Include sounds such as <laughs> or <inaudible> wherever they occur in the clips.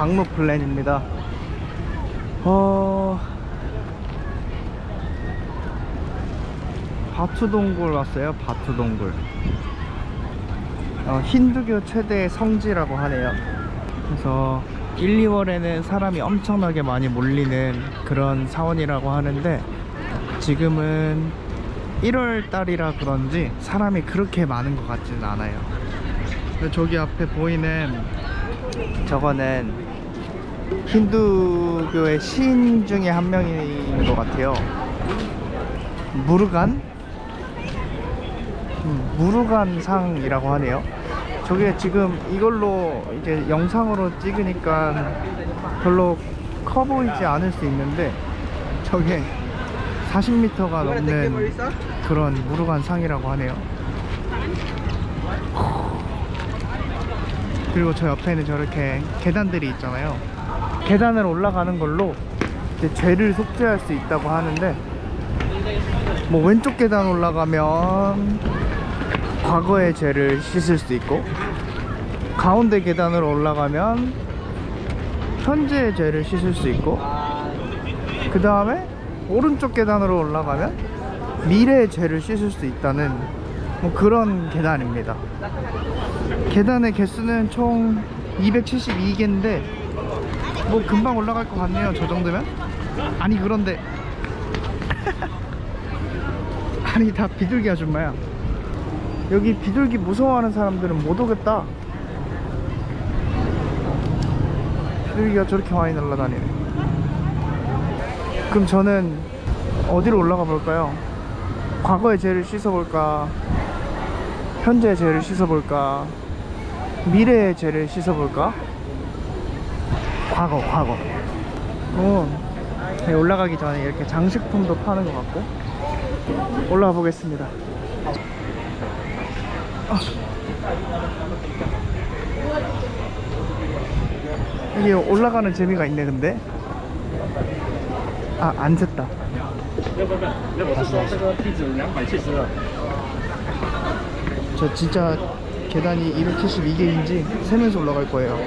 방문 플랜입니다. 어 바투동굴 왔어요. 바투동굴. 어, 힌두교 최대 성지라고 하네요. 그래서 1, 2월에는 사람이 엄청나게 많이 몰리는 그런 사원이라고 하는데 지금은 1월 달이라 그런지 사람이 그렇게 많은 것 같지는 않아요. 저기 앞에 보이는 저거는 힌두교의 신 중에 한 명인 것 같아요. 무르간? 음, 무르간 상이라고 하네요. 저게 지금 이걸로 이제 영상으로 찍으니까 별로 커 보이지 않을 수 있는데 저게 40m가 넘는 그런 무르간 상이라고 하네요. 그리고 저 옆에는 저렇게 계단들이 있잖아요. 계단을 올라가는 걸로 죄를 속죄할 수 있다고 하는데 뭐 왼쪽 계단 올라가면 과거의 죄를 씻을 수 있고 가운데 계단으로 올라가면 현재의 죄를 씻을 수 있고 그 다음에 오른쪽 계단으로 올라가면 미래의 죄를 씻을 수 있다는 뭐 그런 계단입니다. 계단의 개수는 총 272개인데 뭐 금방 올라갈 것 같네요. 저 정도면? 아니 그런데 <laughs> 아니 다 비둘기 아줌마야. 여기 비둘기 무서워하는 사람들은 못 오겠다. 비둘기가 저렇게 많이 날아다니네. 그럼 저는 어디로 올라가 볼까요? 과거의 죄를 씻어볼까? 현재의 죄를 씻어볼까? 미래의 죄를 씻어볼까? 과거 과거. 어 올라가기 전에 이렇게 장식품도 파는 것 같고. 올라가 보겠습니다. 아. 이게 올라가는 재미가 있네 근데. 아 앉았다. 저 진짜 계단이 272개인지 세면서 올라갈 거예요.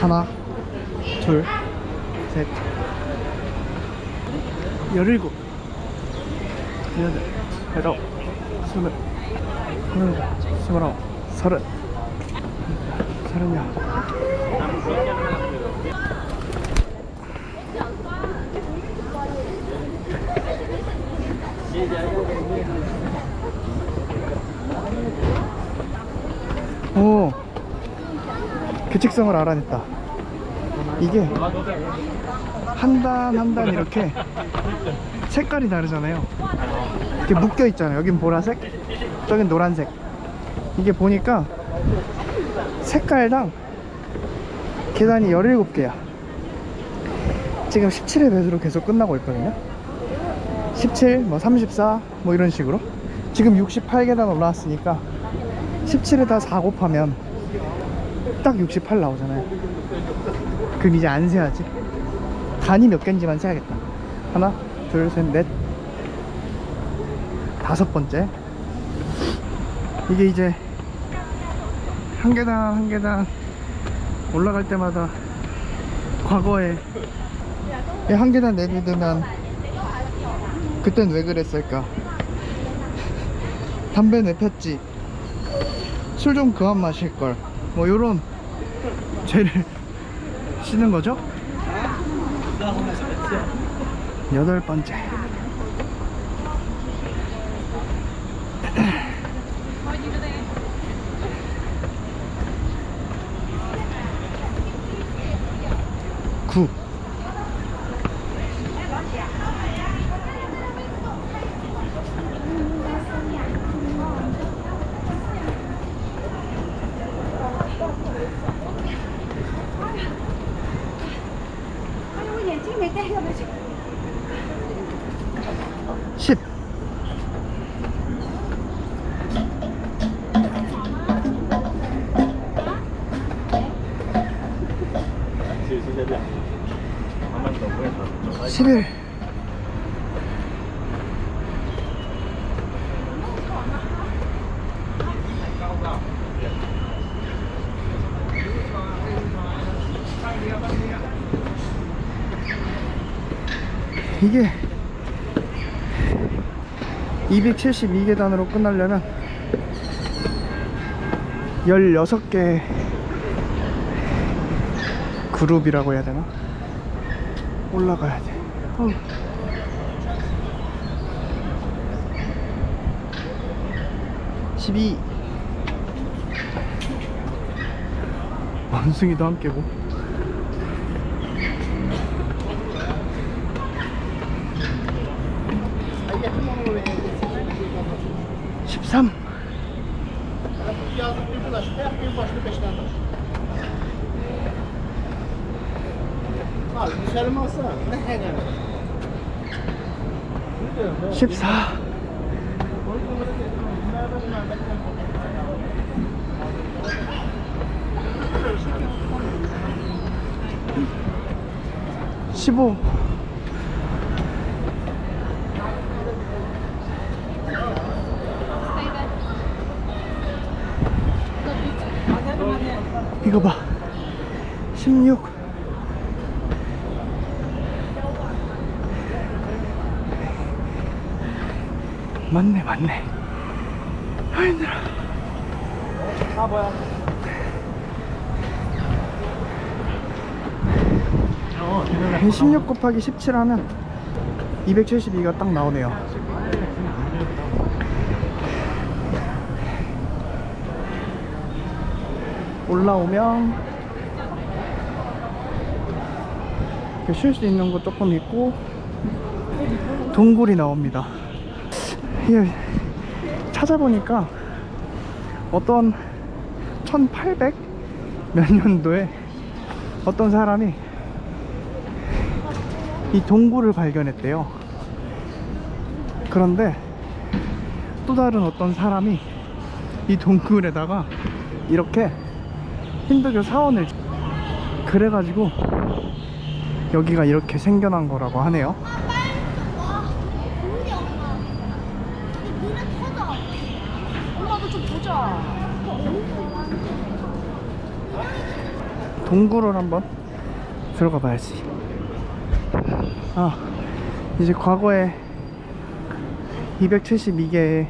하나, 둘, 셋, 열일곱, 여덟, 아홉, 스물, 스물일곱, 스물아홉, 서른, 서른여덟. 오 규칙성을 알아냈다. 이게 한 단 한 단 이렇게 색깔이 다르잖아요. 이렇게 묶여 있잖아요. 여긴 보라색 저긴 노란색. 이게 보니까 색깔당 계단이 17개야. 지금 17회 배수로 계속 끝나고 있거든요. 17, 뭐 34, 뭐 이런 식으로. 지금 68계단 올라왔으니까 17에 다 4 곱하면 딱 68 나오잖아요. 그럼 이제 안 세야지. 단이 몇 개인지만 세야겠다. 하나 둘셋넷. 다섯 번째. 이게 이제 한 계단 한 계단 올라갈 때마다 과거에 한 계단 내딛으면 그땐 왜 그랬을까? 담배 내 폈지. 술 좀 그만 마실 걸. 뭐 요런 죄를 씻는 거죠? 여덟 번째. 구. 11 이게 272계단으로 끝나려면 16개 그룹이라고 해야 되나? 올라가야 돼. 어우. 원숭이도 함께고 십삼 십사 십오 이거 봐. 16. 맞네, 맞네. 아, 힘들어. 아, 뭐야. 어, 16 곱하기 17 하면 272가 딱 나오네요. 올라오면 쉴 수 있는 곳 조금 있고 동굴이 나옵니다. 이게 찾아보니까 어떤 1800 몇 년도에 어떤 사람이 이 동굴을 발견했대요. 그런데 또 다른 어떤 사람이 이 동굴에다가 이렇게 힌두교 사원을 그래가지고 여기가 이렇게 생겨난 거라고 하네요. 동굴을 한번 들어가 봐야지. 아, 이제 과거에 272개의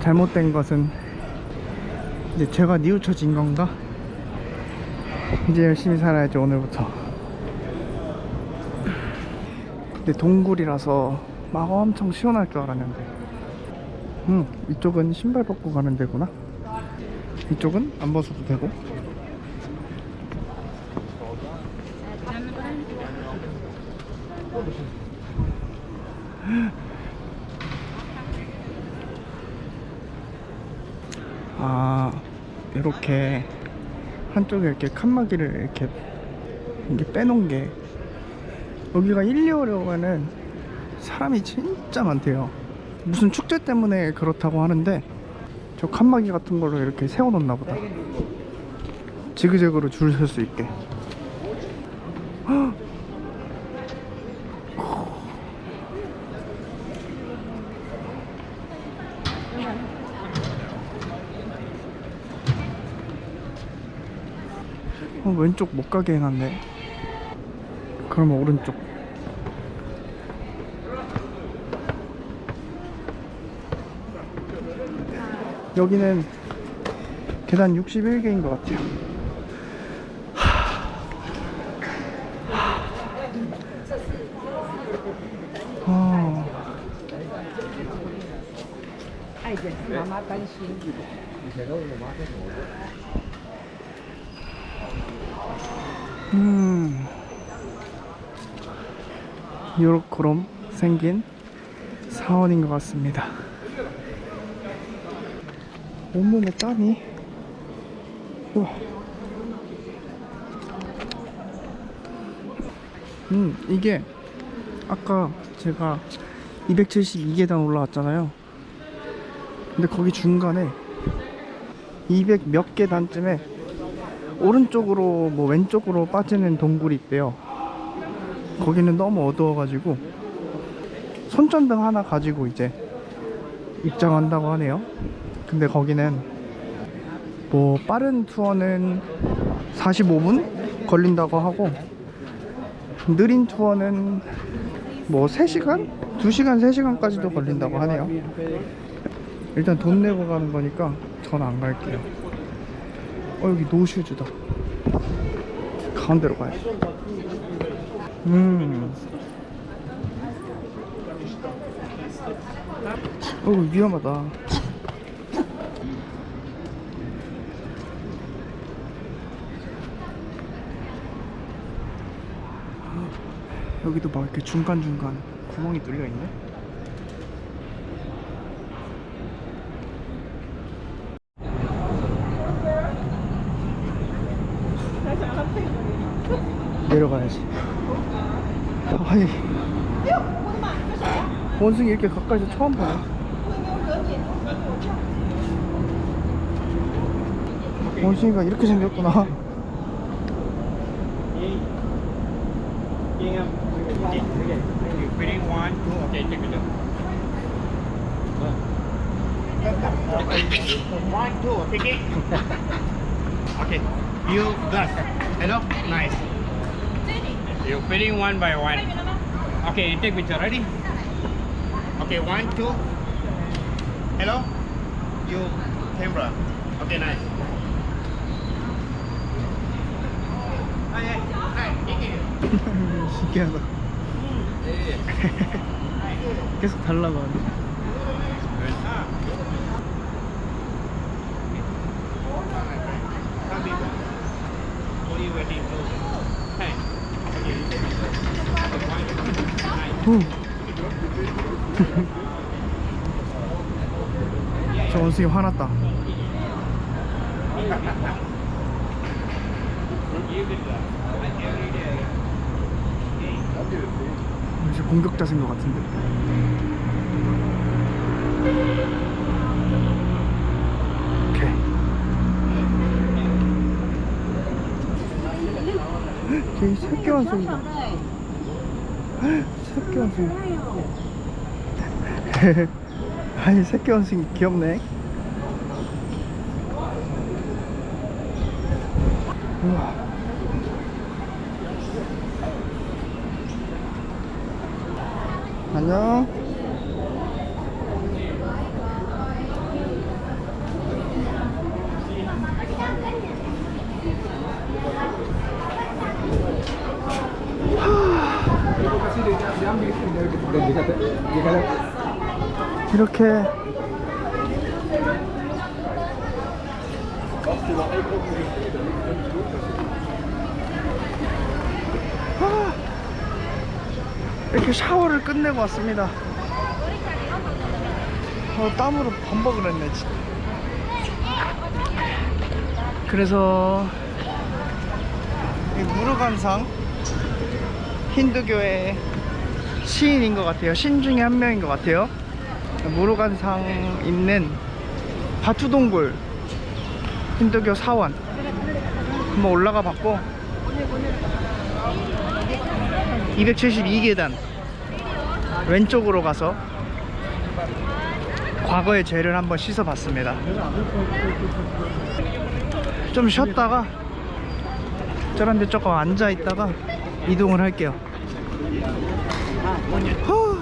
잘못된 것은 이제 제가 뉘우쳐진 건가? 이제 열심히 살아야죠, 오늘부터. 근데 동굴이라서 막 엄청 시원할 줄 알았는데. 음, 이쪽은 신발 벗고 가는 데구나. 이쪽은 안 벗어도 되고. 아 이렇게 한쪽에 이렇게 칸막이를 이렇게 이렇게 빼놓은 게 여기가 1, 2월에는 사람이 진짜 많대요 무슨 축제 때문에 그렇다고 하는데 저 칸막이 같은 걸로 이렇게 세워놓나 보다 지그재그로 줄 설 수 있게 헉! 어, 왼쪽 못 가게 해놨네. 그러면 오른쪽. 여기는 계단 61개인 것 같아요 음. 요렇게 생긴 사원인 것 같습니다. 온몸에 땀이. 우와. 음, 이게 아까 제가 272계단 올라왔잖아요. 근데 거기 중간에 200 몇 계단쯤에 오른쪽으로 뭐 왼쪽으로 빠지는 동굴이 있대요. 거기는 너무 어두워가지고 손전등 하나 가지고 이제 입장한다고 하네요. 근데 거기는 뭐 빠른 투어는 45분 걸린다고 하고 느린 투어는 뭐 3시간? 2시간, 3시간까지도 걸린다고 하네요. 일단 돈 내고 가는 거니까 전 안 갈게요. 어 여기 노슈즈다. 가운데로 가야지. 음. 어, 위험하다. 여기도 막 이렇게 중간중간 구멍이 뚫려 있네. 내려가야지. 아니. 원숭이 이렇게 가까이서 처음 봐요. 원숭이가 이렇게 생겼구나. Waiting one, two, okay, take picture. One, two, take it. okay, you glass. Hello, nice. You fitting one by one. Okay, you take picture. Ready? Okay, one, two. Hello, you camera. Okay, nice. 신기하다. 계속? Hey. 후. 저 원숭이 화났다. 이제 공격자인 것 같은데. 오케이. 저기 새끼 원숭이다. <gasps> 새끼 원숭이. <laughs> 아니 새끼 원숭이 귀엽네. 우와. 안녕. 이렇게 아, 이렇게 샤워를 끝내고 왔습니다. 어, 땀으로 범벅을 했네 진짜. 그래서 이 무르간상 힌두교의 시인인 것 같아요. 신 중에 한 명인 것 같아요. 무르간상 있는 바투동굴 힌두교 사원 한번 올라가 봤고 272계단 왼쪽으로 가서 과거의 죄를 한번 씻어 봤습니다. 좀 쉬었다가 저런 데 조금 앉아 있다가 이동을 할게요. 후.